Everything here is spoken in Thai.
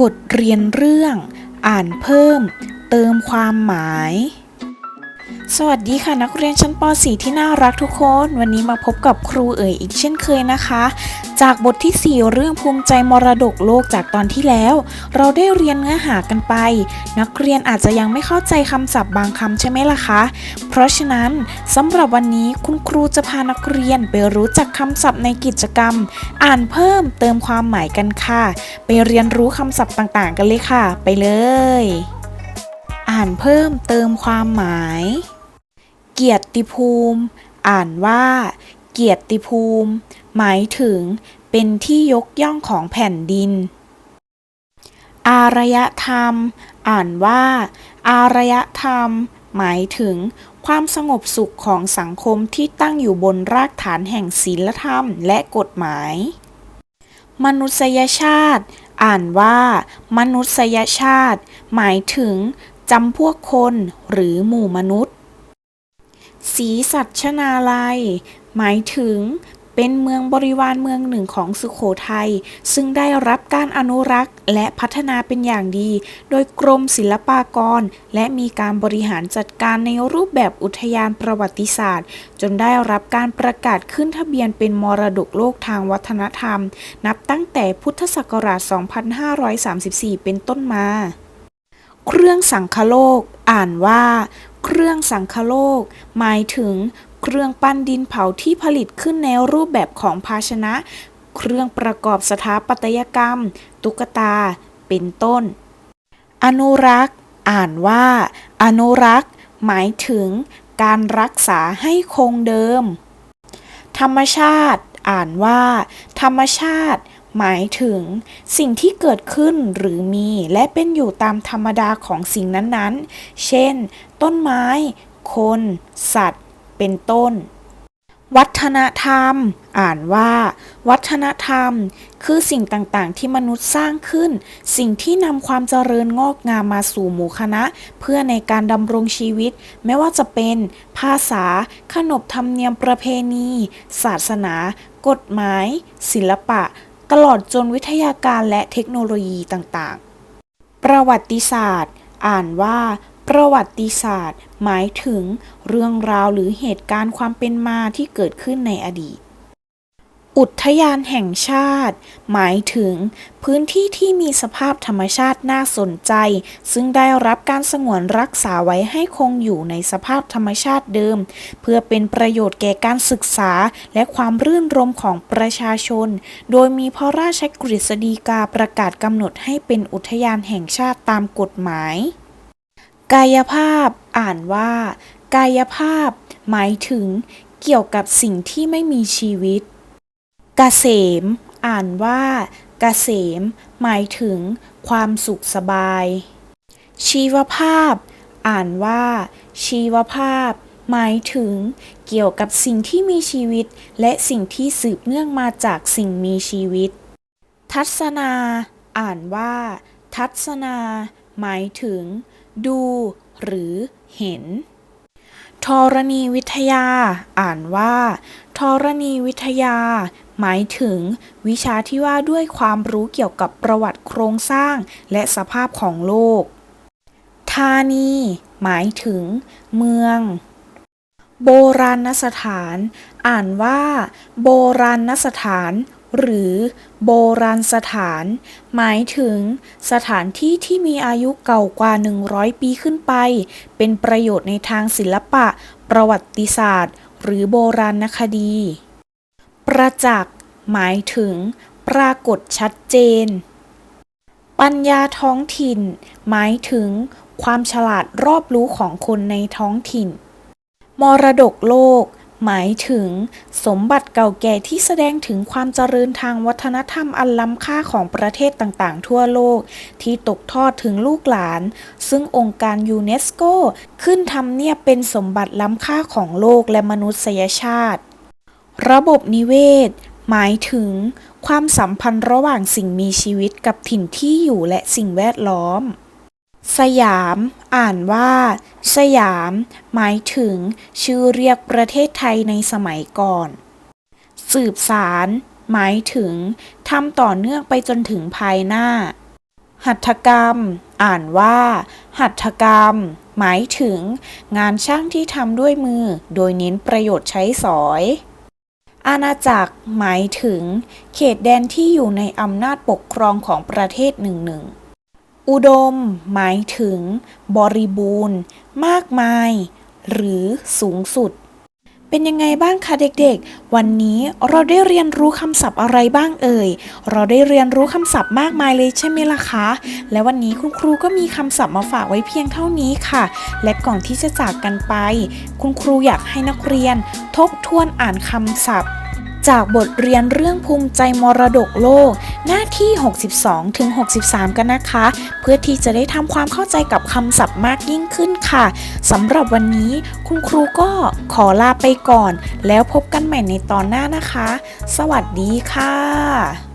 บทเรียนเรื่อง อ่านเพิ่ม เติมความหมาย สวัสดีค่ะนักเรียนชั้นป .4 ที่น่ารักทุกคน วันนี้มาพบกับครูเอ๋ยอีกเช่นเคยนะคะ จากบทที่ 4 เรื่องภูมิใจมรดกโลกจากตอนที่แล้ว เราได้เรียนเนื้อหากันไป นักเรียนอาจจะยังไม่เข้าใจคำศัพท์บางคำใช่ไหมล่ะคะ เพราะฉะนั้นสำหรับวันนี้คุณครูจะพานักเรียนไปรู้จักคำศัพท์ในกิจกรรม อ่านเพิ่มเติมความหมายกันค่ะ ไปเรียนรู้คำศัพท์ต่างๆ กันเลยค่ะ ไปเลย อ่านเพิ่มเติมความหมาย เกียรติภูมิ อ่านว่า เกียรติภูมิ หมายถึง เป็นที่ยกย่องของแผ่นดิน อารยธรรม อ่านว่า อารยธรรม หมายถึง ความสงบสุขของสังคมที่ตั้งอยู่บนรากฐานแห่งศีลธรรมและกฎหมาย มนุษยชาติ อ่านว่า มนุษยชาติ หมายถึงจำพวกคนหรือหมู่มนุษย์ ศรีสัชนาลัย หมายถึงเป็นเมืองบริวารเมืองหนึ่งของสุขโขทัย ซึ่งได้รับการอนุรักษ์และพัฒนาเป็นอย่างดี โดยกรมศิลปากร และมีการบริหารจัดการในรูปแบบอุทยานประวัติศาสตร์ จนได้รับการประกาศขึ้นทะเบียนเป็นมรดกโลกทางวัฒนธรรม นับตั้งแต่พุทธศักราช 2534 เป็นต้นมา เครื่องสังคโลก อ่านว่า เครื่องสังคโลก หมายถึงเครื่องปั้นดินเผาที่ผลิตขึ้นในรูปแบบของภาชนะ เครื่องประกอบสถาปัตยกรรม ตุ๊กตา เป็นต้น อนุรักษ์ อ่านว่า อนุรักษ์ หมายถึงการรักษาให้คงเดิม ธรรมชาติ อ่านว่า ธรรมชาติ หมายถึงสิ่งที่เกิดขึ้นหรือมีและเป็นอยู่ตามธรรมดาของสิ่งนั้นๆ เช่น ต้นไม้ คน สัตว์ เป็นต้น วัฒนธรรม อ่านว่า วัฒนธรรม คือสิ่งต่างๆ ที่มนุษย์สร้างขึ้น สิ่งที่นำความเจริญงอกงามมาสู่หมู่คณะ เพื่อในการดำรงชีวิต ไม่ว่าจะเป็น ภาษา ขนบธรรมเนียมประเพณี ศาสนา กฎหมาย ศิลปะ ตลอดจนวิทยาการและเทคโนโลยีต่างๆ ประวัติศาสตร์ อ่านว่า ประวัติศาสตร์ หมายถึงเรื่องราวหรือเหตุการณ์ความเป็นมาที่เกิดขึ้นในอดีต อุทยานแห่งชาติ หมายถึง พื้นที่ที่มีสภาพธรรมชาติน่าสนใจ ซึ่งได้รับการสงวนรักษาไว้ให้คงอยู่ในสภาพธรรมชาติเดิม เพื่อเป็นประโยชน์แก่การศึกษาและความรื่นรมของประชาชน โดยมีพระราชกฤษฎีกาประกาศกำหนดให้เป็นอุทยานแห่งชาติตามกฎหมาย กายภาพ อ่านว่า กายภาพ หมายถึง เกี่ยวกับสิ่งที่ไม่มีชีวิต กเกษม อ่านว่ากเกษม หมายถึง ความสุขสบาย ชีวภาพ อ่านว่า ชีวภาพ หมายถึง เกี่ยวกับสิ่งที่มีชีวิต และสิ่งที่สืบเนื่องมาจากสิ่งมีชีวิต ทัศนา อ่านว่า ทัศนา หมายถึง ดู หรือ เห็นธรณีวิทยา อ่านว่าธรณีวิทยา หมายถึง วิชาที่ว่าด้วยความรู้เกี่ยวกับประวัติโครงสร้างและสภาพของโลก ธานี หมายถึง เมือง โบราณสถาน อ่านว่า โบราณสถาน หรือ โบราณสถาน หมายถึง สถานที่ที่มีอายุเก่ากว่า 100 ปีขึ้นไป เป็นประโยชน์ในทางศิลปะ ประวัติศาสตร์ หรือโบราณคดี ประจักษ์ หมายถึง ปรากฏชัดเจน ปัญญาท้องถิ่น หมายถึง ความฉลาดรอบรู้ของคนในท้องถิ่น มรดกโลก หมายถึง สมบัติเก่าแก่ที่แสดงถึงความเจริญทางวัฒนธรรมอันล้ำค่าของประเทศต่างๆ ทั่วโลก ที่ตกทอดถึงลูกหลาน ซึ่งองค์การยูเนสโก ขึ้นทำเนียบเป็นสมบัติล้ำค่าของโลกและมนุษยชาติ ระบบนิเวศ หมายถึง ความสัมพันธ์ระหว่างสิ่งมีชีวิตกับถิ่นที่อยู่และสิ่งแวดล้อม สยาม อ่านว่า สยาม หมายถึง ชื่อเรียกประเทศไทยในสมัยก่อน สืบสาร หมายถึงทำต่อเนื่องไปจนถึงภายหน้า หัตถกรรม อ่านว่า หัตถกรรม หมายถึง งานช่างที่ทำด้วยมือ โดยเน้นประโยชน์ใช้สอย อาณาจักรหมายถึง เขตแดนที่อยู่ในอำนาจปกครองของประเทศหนึ่งหนึ่ง อุดม หมายถึง บริบูรณ์ มากมาย หรือสูงสุด เป็นยังไงบ้างคะเด็กๆ วันนี้เราได้เรียนรู้คำศัพท์อะไรบ้างเอ่ย เราได้เรียนรู้คำศัพท์มากมายเลยใช่ไหมล่ะคะ และวันนี้คุณครูก็มีคำศัพท์มาฝากไว้เพียงเท่านี้ค่ะ และก่อนที่จะจากกันไป คุณครูอยากให้นักเรียน ทบทวนอ่านคำศัพท์ จากบทเรียนเรื่องภูมิใจมรดกโลก หน้าที่ 62 ถึง 63 กันนะคะ เพื่อที่จะได้ทำความเข้าใจกับคำศัพท์มากยิ่งขึ้นค่ะสำหรับวันนี้คุณครูก็ขอลาไปก่อน แล้วพบกันใหม่ในตอนหน้านะคะ สวัสดีค่ะ